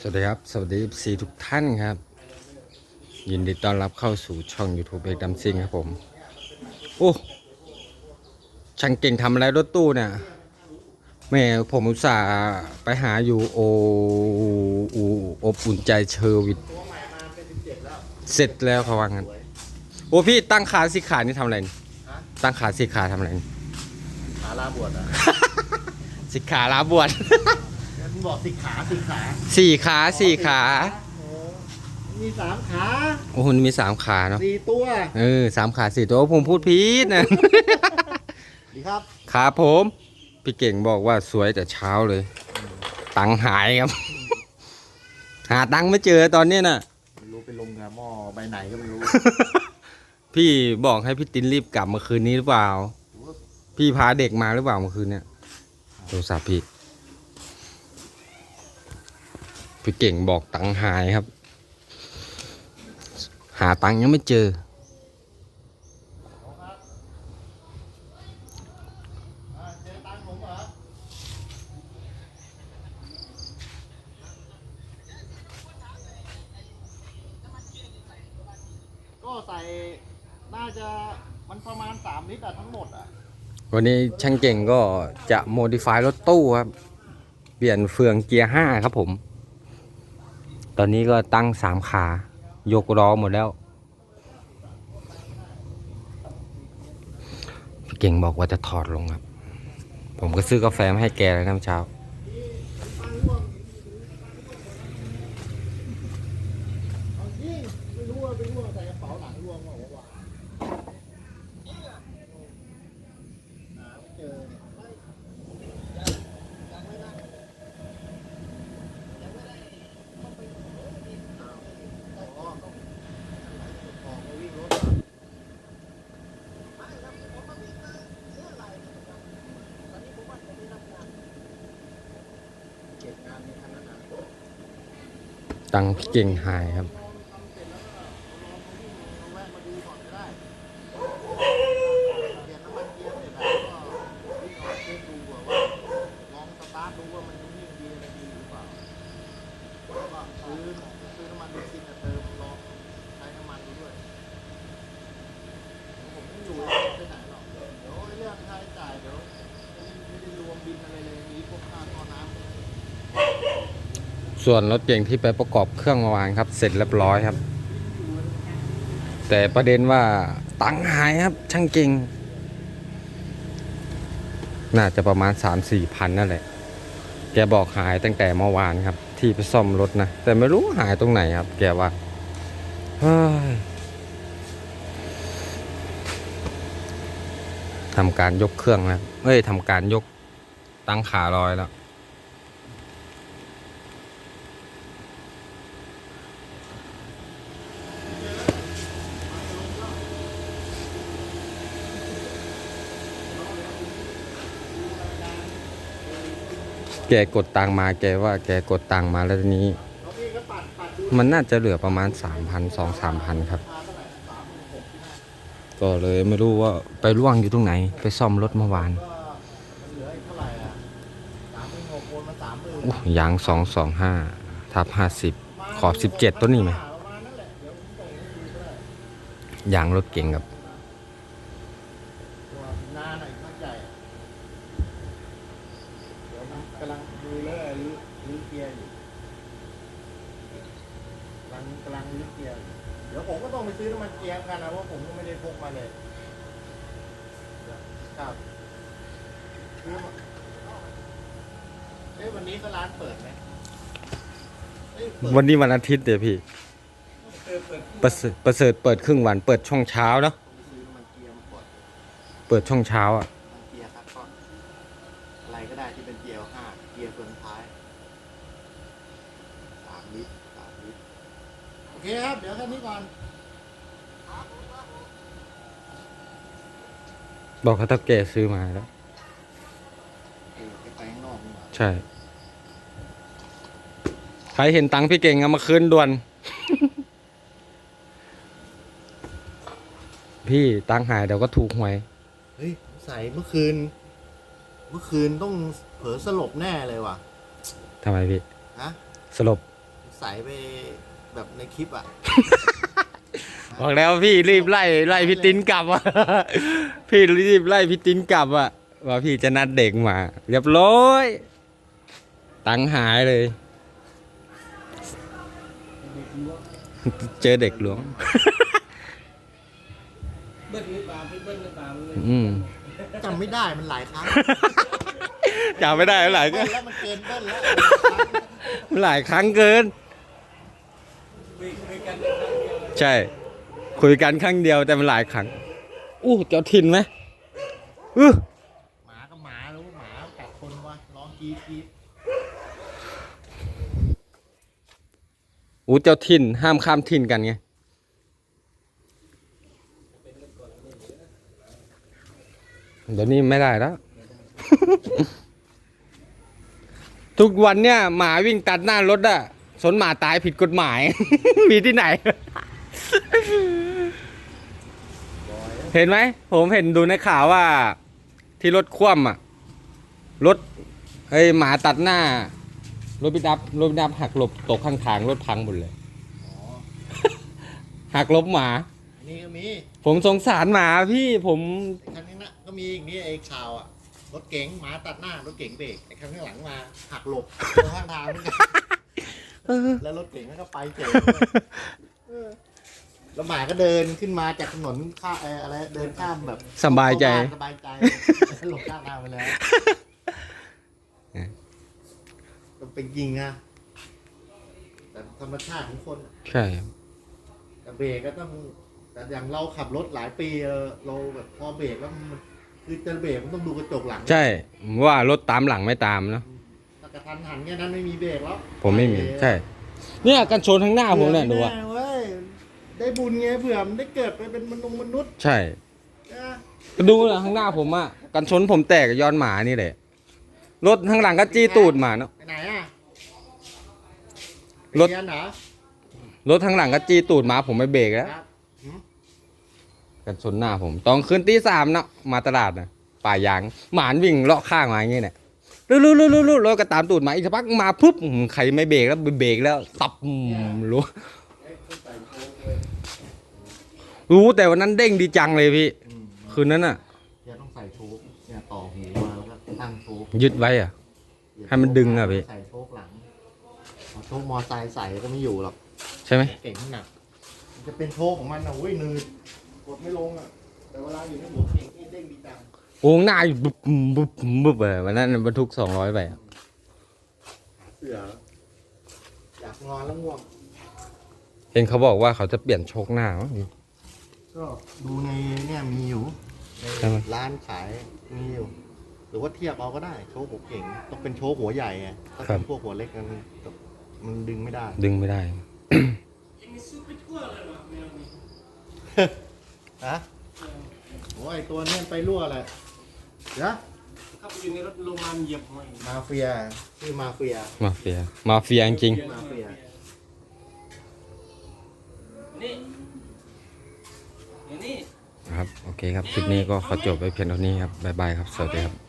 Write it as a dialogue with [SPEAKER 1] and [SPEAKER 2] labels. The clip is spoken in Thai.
[SPEAKER 1] สวัสดีครับ สวัสดีสีทุกท่านครับ ยินดีต้อนรับเข้าสู่ช่อง YouTube เอกดำซิงครับผม โอ้ช่างเก่งทำอะไรรถตู้เนี่ยแม่ผมอุตส่าห์ไปหาอยู่โออูอบอุ่นใจเชอร์วิทเสร็จแล้วเขาว่างั้น โอ้พี่ตั้งขาสีขานี่ทำอะไรนี่ตั้งขาสีขาทำอะไรนี่
[SPEAKER 2] ขาลาบวชอะ
[SPEAKER 1] สีขาลาบวช
[SPEAKER 2] มึง บอกสิขาสิขา
[SPEAKER 1] สี่ขาสี่ขา
[SPEAKER 2] โอ้มีสามขา
[SPEAKER 1] โอ้โหมันมีสามขาเนาะ
[SPEAKER 2] สี่ตัว
[SPEAKER 1] เออสามขาสี่ตัวผมพูดผิดนะ
[SPEAKER 2] ดีครับ
[SPEAKER 1] ขาผม พี่เก่งบอกว่าสวยแต่เช้าเลย ตังค์หายครับ หาตังค์ไม่เจอตอนเนี้ยน่ะ
[SPEAKER 2] ไม่รู้ไปลงกับหม้อใบไหนก็ไม่รู้
[SPEAKER 1] พี่บอกให้พี่ตินรีบกลับเมื่อคืนนี้หรือเปล่า พี่พาเด็กมาหรือเปล่าเมื่อคืนเนี่ยโทรศัพท์พี่ พี่เก่งบอกตังค์หายครับ หาตังค์ยังไม่เจอ
[SPEAKER 2] เจอตังค์ผมเหรอก็ใส่น่าจะมันประมาณสามลิตรอะทั้งหมดอะ
[SPEAKER 1] วันนี้ช่างเก่งก็จะโมดิฟายรถตู้ครับ เปลี่ยนเฟืองเกียร์ห้าครับผม ตอนนี้ก็ตั้งสามขา ยกล้อหมดแล้ว พี่เก่งบอกว่าจะถอดลงครับ ผมก็ซื้อกาแฟมาให้แกแล้วนะเช้า
[SPEAKER 2] จริงไม่รู้ว่าไปร่วงใส่กระเป๋าหลังร่วงเปล่าวะหาไม่เจอเนี่ย เก็บงานในคณะนั้น
[SPEAKER 1] ตังพี่เก่งหายครับ
[SPEAKER 2] แว ส่วนร
[SPEAKER 1] ถเก่งที่ไปประกอบเครื่องเมาวานครับ เสร็จเรียบร้อยครับ แต่ประเด็นว่าตังหายครับ ช่างเก่ง น่าจะประมาณ 3 4พันนั่นแหละ แกบอกหายตั้งแต่เมื่อวานครับ ที่ไปซ่อมรถนะ แต่ไม่รู้หายตรงไหนครับ แกว่าทำการยกเครื่องแล้วเอ้ยทำการยกตั้งขาลอยแล้ว แกกดตังมาแกว่าแกกดตังมาแล้วนี้ มันน่าจะเหลือประมาณ
[SPEAKER 2] สามพันสองสามพันครับ
[SPEAKER 1] ก็เลยไม่รู้ว่าไปล่วงอยู่ตรงไหน ไปซ่อมรถเมื่อวาน
[SPEAKER 2] ยางสองสองห้าทับห้า
[SPEAKER 1] สิบขอบ
[SPEAKER 2] สิบเจ็ดตัวนี้ไหม
[SPEAKER 1] ยางรถเก่งกับ
[SPEAKER 2] ตัวหน้าหน่อยข้างใหญ่อะเดี๋ยวมันกำลังดูเลยรื้อรื้อเกียร์อยู่กำ ลังกำลังรื้อเกียร์อยู่เดี๋ยวผมก็ต้องไปซื้อน้ำมันเกียร์กันนะเพราะผมก็ไม่ได้พกมาเลย ครับซื้อมาเอ้ยวันนี้ก็ร้านเปิดไหมเอ้ยเปิด
[SPEAKER 1] วันนี้วันอาทิตย์เดี๋ยวพี่
[SPEAKER 2] เปิดเปิด
[SPEAKER 1] ประเสริฐประเสริฐเปิดครึ่งวัน เปิดช่องเช้าเนาะ
[SPEAKER 2] ซื้อน้ำมันเกียร์มาก่อน
[SPEAKER 1] เปิดช่องเช้าอะ
[SPEAKER 2] น้ำมันเกียร์ครับก่อนอะไรก็ได้ที่เป็นเกียร์ห้าเกียร์เฟืองท้ายสามลิตรสามลิตรโอ เคครับ เดี๋ยวแค่นี้ก่อน
[SPEAKER 1] บอกเขาถ้าแกซื้อมาแล้ว
[SPEAKER 2] เออไปข้างนอกดีกว่า
[SPEAKER 1] ใช่ ใครเห็นตังค์พี่เก่งเอามาคืนด่วน พี่ตังค์หายเดี๋ยวก็ถูกหวย
[SPEAKER 2] เฮ้ยใส่เมื่อคืน เมื่อคืนต้องเผลอสลบแน่เลยว่ะ
[SPEAKER 1] ทำไมพี่
[SPEAKER 2] ฮะ
[SPEAKER 1] สลบ
[SPEAKER 2] ใส่ไป แบบในคลิปอะ
[SPEAKER 1] บอกแล้วพี่รีบไล่ไล่พี่ตินกลับอะ พี่รีบไล่พี่ตินกลับอะว่าพี่จะนัดเด็กมา เรียบร้อย ตังค์หายเลย เจอเด็กหลวง
[SPEAKER 3] เบิ้ลหรือเปล่าพี่เบิ้ลหรือเปล่าเลย
[SPEAKER 1] อืม
[SPEAKER 2] จำไม่ได้มันหลายครั้ง
[SPEAKER 1] จำไม่ได้หลายก็
[SPEAKER 2] เบิ้ลแล้วมันเกินเบิ้ลแล้ว
[SPEAKER 1] หลายครั้งเกิน
[SPEAKER 3] คุยคุยกันครั้งเดียว
[SPEAKER 1] ใช่ คุยกันครั้งเดียวแต่มันหลายครั้งอู้เจ้าทินไหมอื้อ
[SPEAKER 2] หมาก็หมารู้หมากัดคนวะร้องกรีดกรีด
[SPEAKER 1] อู้เจ้าทินห้ามข้ามทินกันไงเดี๋ยวนี้ไม่ได้แล้ว ทุกวันเนี่ยหมาวิ่งตัดหน้ารถอะส นหมาตายผิดกฎหมาย มีที่ไหน เห็นไหม ผมเห็นดูในข่าวว่า ที่รถคว่ำอะรถเอ้ยหมาตัดหน้า รถปิดับรถปิดับหักหลบตกข้างทางรถพังหมดเลย
[SPEAKER 2] อ๋อ
[SPEAKER 1] หักหลบหมา
[SPEAKER 2] อันนี่ก็มี
[SPEAKER 1] ผมสงสารหมาพี่ผม
[SPEAKER 2] ไอ้คันนี้นะก็มีอีกนี่ไอ้ข่าวอะ รถเก๋งหมาตัดหน้ารถเก๋งเบรกไอ้คันข้างหลังมาหักหลบตรงข้างทางเหมือนกัน แล้วรถเก๋งมันก็ไปเจ๋งเลยเออแล้วหมาก็เดินขึ้นมาจากถนนข้าเอ่ออะไรเดินข้ามแบบ
[SPEAKER 1] สบายใจ
[SPEAKER 2] สบายใจหลบข้างทางไปแล้วต้องเป็นยิงนะแต่ธรรมชาติของคนอะ
[SPEAKER 1] ใช่ครับ
[SPEAKER 2] แต่เบรกก็ต้อง แต่อย่างเราขับรถหลายปีเออเราแบบพอเบรกแล้วมันคือจะเบรกมันต้องดูกระจกหลัง
[SPEAKER 1] ใช่ว่ารถตามหลังไม่ตามเนาะ
[SPEAKER 2] ถ้า กระทันหันแค่นั้นไม่มีเบรกแล้ว
[SPEAKER 1] ผมไม่มีใช่ เนี่ยกันชนข้างหน้าผมเนี่ยดู
[SPEAKER 2] เผื่อ
[SPEAKER 1] อะ
[SPEAKER 2] ไม่แเว้ยได้บุญไงเผื่อมันได้เกิดไปเป็นมนุษย์มนุษย์
[SPEAKER 1] ใช่
[SPEAKER 2] นะ
[SPEAKER 1] ดูนะข้างหน้าผมอะกันชนผมแตกกับย้อนหมานี่แหละรถข้างหลังก็จี้ตูดหมาเนาะ
[SPEAKER 2] ไปไหนอะ
[SPEAKER 1] รถ
[SPEAKER 2] เรียนเหรอ
[SPEAKER 1] รถข้างหลังก็จี้ตูดหมาผมไม่เบรกแล้ว
[SPEAKER 2] ครับหืม
[SPEAKER 1] กันชนหน้าผมตอนคืนตีสามเนาะมาตลาดนะป่ายางหมานวิ่งเลาะข้างมาอย่างเงี้ยเนี่ย ลุ้ลุ้ลุ้ลุ้รถก็ตามตูดหมาอีกสักพักมาปุ๊บอืมใครไม่เบรกแล้วเบรกแล้ว ตับอืมรู้
[SPEAKER 2] เอ้ยต้องใส่โค้งเลย
[SPEAKER 1] รู้แต่วันนั้นเด้งดีจังเลยพี่
[SPEAKER 2] อืม
[SPEAKER 1] คืนนั้นอะ
[SPEAKER 2] เดี๋ยวต้องใส่โชคเนี่ยต่อหูมาแล้วก็ตั้งโชค
[SPEAKER 1] ยึดไว้อะให้มันดึงอะพี่
[SPEAKER 2] ใส่โชคหลังเอาโชคมอไซค์ใส่ก็ไม่อยู่หรอก
[SPEAKER 1] ใช่ไหม
[SPEAKER 2] เก่งหนักมันจะเป็นโชคของมันนะเว้ยนืดกดไม่ลงอะแต่เวลาอยู่ในหัวเก่งนี่เด้งดีจัง
[SPEAKER 1] โอ้หน้าอยู่บึบบึบบึบเลยวันนั้นบรรทุกสองร้อยไปอะ
[SPEAKER 2] เสืออยากนอนแล้วง่วง
[SPEAKER 1] เห็นเขาบอกว่าเขาจะเปลี่ยนโชคหน้ามั้ง
[SPEAKER 2] ก็ดูในเนี่ยมีอยู่ใน
[SPEAKER 1] ใช่ไหม
[SPEAKER 2] ร้านขายมีอยู่ หรือว่าเทียบเอาก็ได้โชคหัวเก่ง ต้องเป็นโชคหัวใหญ่ไงถ้าเป็นพวกหัวเล็กมันมันดึงไม่ได้
[SPEAKER 1] ดึงไม่ได้
[SPEAKER 3] ยังมีซื้อไปทั่วเลยว่ะแมวนี่
[SPEAKER 2] ฮะโอ้ยตัวเนี้ยไปรั่วแหละ เดี๋ยว
[SPEAKER 3] เข้าไปอยู่ในรถโรงงานเหยียบหอย
[SPEAKER 2] มาเฟียชื่อมาเฟีย
[SPEAKER 1] มาเฟีย มาเฟียจริง
[SPEAKER 2] มาเฟีย
[SPEAKER 3] นี่อย่างนี้
[SPEAKER 1] ๆครับ โอเคครับ คลิปนี้ก็ขอจบไปเพียงเท่านี้ครับ บ๊ายบายครับ สวัสดีครับ